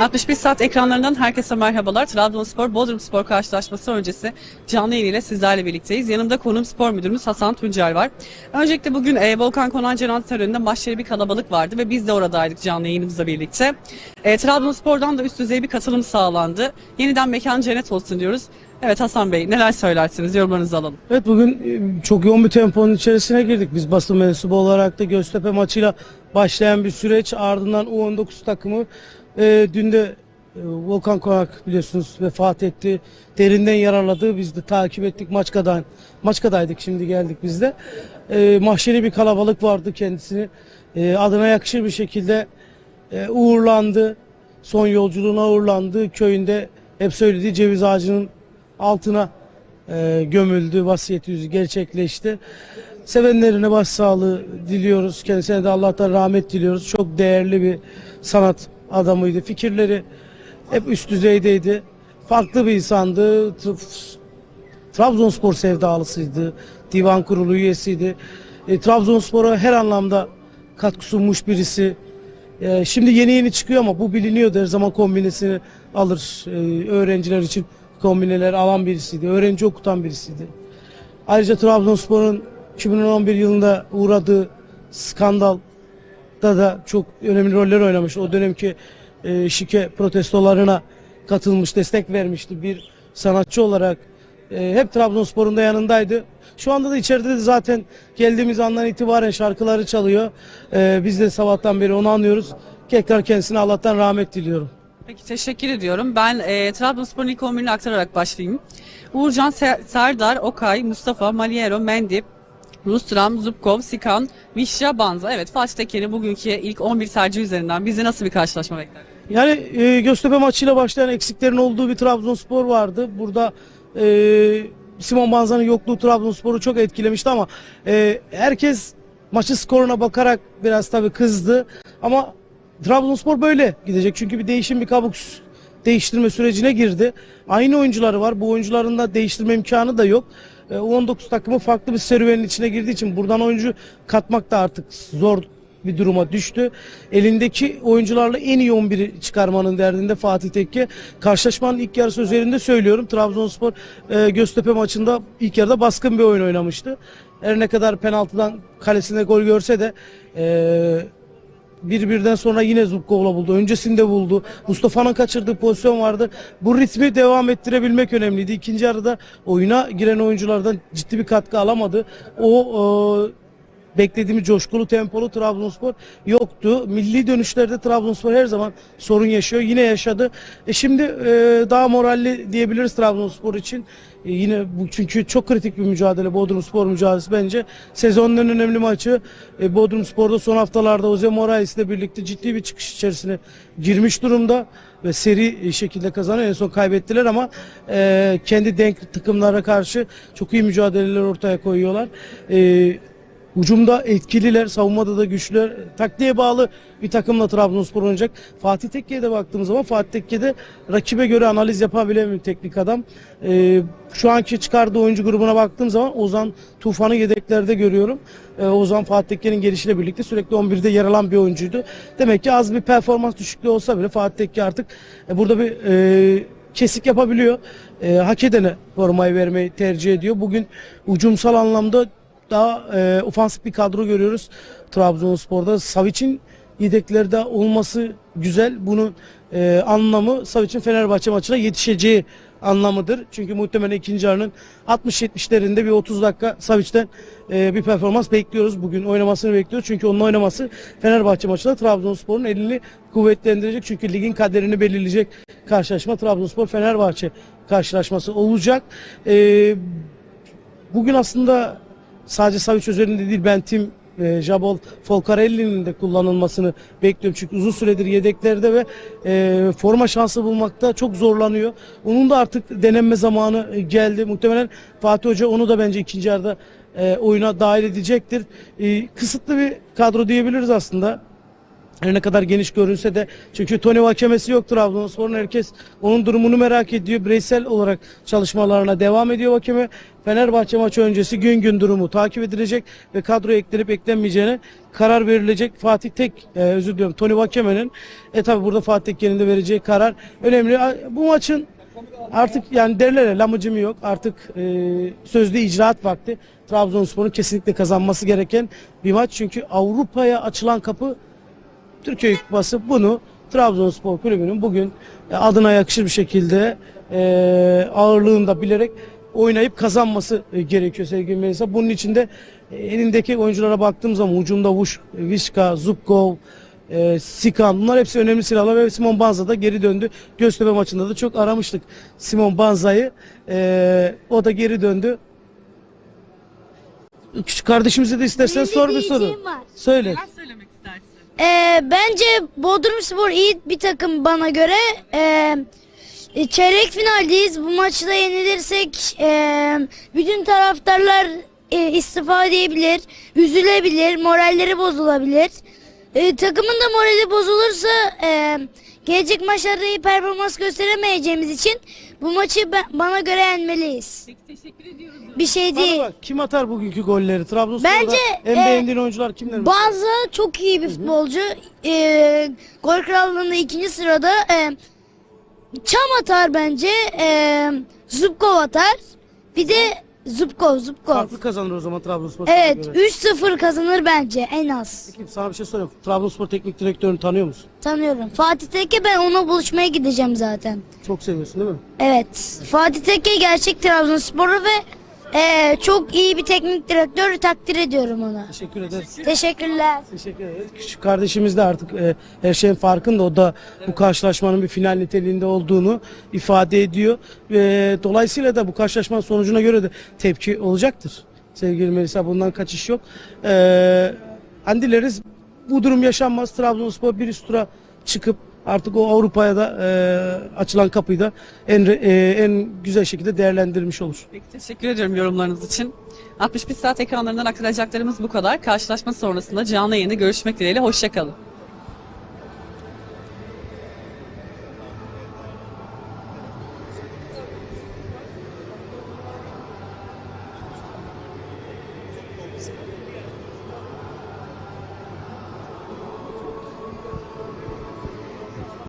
61 saat ekranlarından herkese merhabalar. Trabzonspor Bodrumspor karşılaşması öncesi canlı yayın ile sizlerle birlikteyiz. Yanımda konum spor müdürümüz Hasan Tuncer var. Öncelikle bugün e, Volkan Konan Cenan töreninde maçları bir kalabalık vardı ve biz de oradaydık canlı yayınımızla birlikte. E, Trabzonspor'dan da üst düzey bir katılım sağlandı. Yeniden mekan cennet olsun diyoruz. Evet Hasan Bey neler söylersiniz yorumlarınızı alalım. Evet bugün e, çok yoğun bir temponun içerisine girdik. Biz basın mensubu olarak da Göztepe maçıyla başlayan bir süreç. Ardından U19 takımı e, dün de e, Volkan Konak biliyorsunuz vefat etti. Derinden yaraladı. Biz de takip ettik. Maçka'dan, Maçka'daydık şimdi geldik biz de. E, mahşeri bir kalabalık vardı kendisini. E, adına yakışır bir şekilde e, uğurlandı. Son yolculuğuna uğurlandı. Köyünde hep söylediği ceviz ağacının altına e, gömüldü. Vasiyeti yüzü gerçekleşti. Sevenlerine başsağlığı diliyoruz. Kendisine de Allah'tan rahmet diliyoruz. Çok değerli bir sanat adamıydı. Fikirleri hep üst düzeydeydi. Farklı bir insandı. Trabzonspor sevdalısıydı. Divan kurulu üyesiydi. E, Trabzonspor'a her anlamda katkı sunmuş birisi. E, şimdi yeni yeni çıkıyor ama bu biliniyordu. Her zaman kombinesini alır. E, öğrenciler için kombineler alan birisiydi. Öğrenci okutan birisiydi. Ayrıca Trabzonspor'un 2011 yılında uğradığı skandal da da çok önemli roller oynamış. O dönemki e, şike protestolarına katılmış, destek vermişti bir sanatçı olarak. e, hep Trabzonspor'un da yanındaydı. Şu anda da içeride de zaten geldiğimiz andan itibaren şarkıları çalıyor. E, biz de sabahtan beri onu anlıyoruz. Tekrar kendisine Allah'tan rahmet diliyorum. Peki teşekkür ediyorum. Ben e, Trabzonspor'un ilk 11'ini aktararak başlayayım. Uğurcan, Se- Serdar, Okay, Mustafa, Maliero, Mendip, Rustram, Zubkov, Sikan, Vişya, Banza. Evet Fatih Tekin'i bugünkü ilk 11 tercih üzerinden bizi nasıl bir karşılaşma bekler? Yani e, Göztepe maçıyla başlayan eksiklerin olduğu bir Trabzonspor vardı. Burada e, Simon Banza'nın yokluğu Trabzonspor'u çok etkilemişti ama e, herkes maçın skoruna bakarak biraz tabii kızdı. Ama Trabzonspor böyle gidecek. Çünkü bir değişim bir kabuk değiştirme sürecine girdi. Aynı oyuncuları var. Bu oyuncuların da değiştirme imkanı da yok. E, U19 takımı farklı bir serüvenin içine girdiği için buradan oyuncu katmak da artık zor bir duruma düştü. Elindeki oyuncularla en iyi 11'i çıkarmanın derdinde Fatih Tekke. Karşılaşmanın ilk yarısı üzerinde söylüyorum. Trabzonspor e, Göztepe maçında ilk yarıda baskın bir oyun oynamıştı. Her ne kadar penaltıdan kalesinde gol görse de e, bir birden sonra yine Zubkov'la buldu. Öncesinde buldu. Mustafa'nın kaçırdığı pozisyon vardı. Bu ritmi devam ettirebilmek önemliydi. İkinci yarıda oyuna giren oyunculardan ciddi bir katkı alamadı. O e, beklediğimiz coşkulu tempolu Trabzonspor yoktu. Milli dönüşlerde Trabzonspor her zaman sorun yaşıyor. Yine yaşadı. E şimdi e, daha moralli diyebiliriz Trabzonspor için. E, yine bu çünkü çok kritik bir mücadele Bodrumspor mücadelesi bence. Sezonun en önemli maçı e, Bodrumspor'da son haftalarda Jose Moraes ile birlikte ciddi bir çıkış içerisine girmiş durumda ve seri şekilde kazanıyor. En son kaybettiler ama e, kendi denk takımlara karşı çok iyi mücadeleler ortaya koyuyorlar. E, Ucumda etkililer, savunmada da güçlüler. Taktiğe bağlı bir takımla Trabzonspor oynayacak. Fatih Tekke'ye de baktığımız zaman Fatih Tekke de rakibe göre analiz yapabilen bir teknik adam. Ee, şu anki çıkardığı oyuncu grubuna baktığım zaman Ozan Tufan'ı yedeklerde görüyorum. Ee, Ozan Fatih Tekke'nin gelişiyle birlikte sürekli 11'de yer alan bir oyuncuydu. Demek ki az bir performans düşüklüğü olsa bile Fatih Tekke artık e, burada bir e, kesik yapabiliyor. E, hak edene formayı vermeyi tercih ediyor. Bugün ucumsal anlamda daha e, ofansif bir kadro görüyoruz Trabzonspor'da. Savic'in yedeklerde olması güzel. Bunun e, anlamı Savic'in Fenerbahçe maçına yetişeceği anlamıdır. Çünkü muhtemelen ikinci yarının 60-70'lerinde bir 30 dakika Savic'ten e, bir performans bekliyoruz. Bugün oynamasını bekliyoruz. Çünkü onun oynaması Fenerbahçe maçında Trabzonspor'un elini kuvvetlendirecek. Çünkü ligin kaderini belirleyecek karşılaşma Trabzonspor-Fenerbahçe karşılaşması olacak. E, Bugün aslında sadece Savic üzerinde değil ben Tim e, Jabol Folcarelli'nin de kullanılmasını bekliyorum. Çünkü uzun süredir yedeklerde ve e, forma şansı bulmakta çok zorlanıyor. Onun da artık denenme zamanı e, geldi. Muhtemelen Fatih Hoca onu da bence ikinci yarıda e, oyuna dahil edecektir. E, kısıtlı bir kadro diyebiliriz aslında. Her ne kadar geniş görünse de çünkü Tony Vakemesi yok Trabzonspor'un herkes onun durumunu merak ediyor. Bireysel olarak çalışmalarına devam ediyor Vakeme. Fenerbahçe maçı öncesi gün gün durumu takip edilecek ve kadroya eklenip eklenmeyeceğine karar verilecek. Fatih Tek e, özür diliyorum Tony Vakeme'nin e tabi burada Fatih Tekke'nin de vereceği karar önemli. Bu maçın Artık yani derler ya yok. Artık e, sözlü icraat vakti. Trabzonspor'un kesinlikle kazanması gereken bir maç. Çünkü Avrupa'ya açılan kapı Türkiye Kupası bunu Trabzonspor Kulübü'nün bugün e, adına yakışır bir şekilde e, ağırlığında bilerek oynayıp kazanması e, gerekiyor sevgili Melisa. Bunun için de e, elindeki oyunculara baktığım zaman ucumda Vuş, Vişka, Zubkov, e, Sikan bunlar hepsi önemli silahlar ve Simon Banza da geri döndü. Göztepe maçında da çok aramıştık Simon Banza'yı. E, o da geri döndü. Küçük kardeşimize de istersen Benim sor bir soru. var. Söyle. Neler söylemek? Ee, bence Bodrum Spor iyi bir takım bana göre. Ee, e, çeyrek finaldeyiz. Bu maçta yenilirsek e, bütün taraftarlar e, istifa edebilir, üzülebilir, moralleri bozulabilir. E, takımın da morali bozulursa e, gelecek maçlarda iyi performans gösteremeyeceğimiz için bu maçı ben- bana göre yenmeliyiz. Peki teşekkür ediyoruz. Bir şey Bana değil. bak, kim atar bugünkü golleri? Trabzonspor'da Bence, en e, beğendiğin oyuncular kimler? Bazı çok iyi bir futbolcu. Ee, gol krallığında ikinci sırada e, Çam atar bence. E, Zubkov atar. Bir de Zubkov, Zubkov. Farklı kazanır o zaman Trabzonspor. sana Evet, göre. 3-0 kazanır bence en az. Peki sana bir şey sorayım. Trabzonspor teknik direktörünü tanıyor musun? Tanıyorum. Fatih Tekke ben ona buluşmaya gideceğim zaten. Çok seviyorsun değil mi? Evet. Fatih Tekke gerçek Trabzonsporlu ve e, çok iyi bir teknik direktör takdir ediyorum ona. Teşekkür ederiz. Teşekkürler. Teşekkür ederiz. Küçük kardeşimiz de artık e, her şeyin farkında. O da bu karşılaşmanın bir final niteliğinde olduğunu ifade ediyor. Ve dolayısıyla da bu karşılaşmanın sonucuna göre de tepki olacaktır. Sevgili Melisa bundan kaçış yok. E, hani dileriz bu durum yaşanmaz. Trabzonspor bir üst tura çıkıp artık o Avrupa'ya da e, açılan kapıyı da en e, en güzel şekilde değerlendirmiş olur. Peki teşekkür ediyorum yorumlarınız için. 61 saat ekranlarından aktaracaklarımız bu kadar. Karşılaşma sonrasında canlı yayında görüşmek dileğiyle. Hoşçakalın.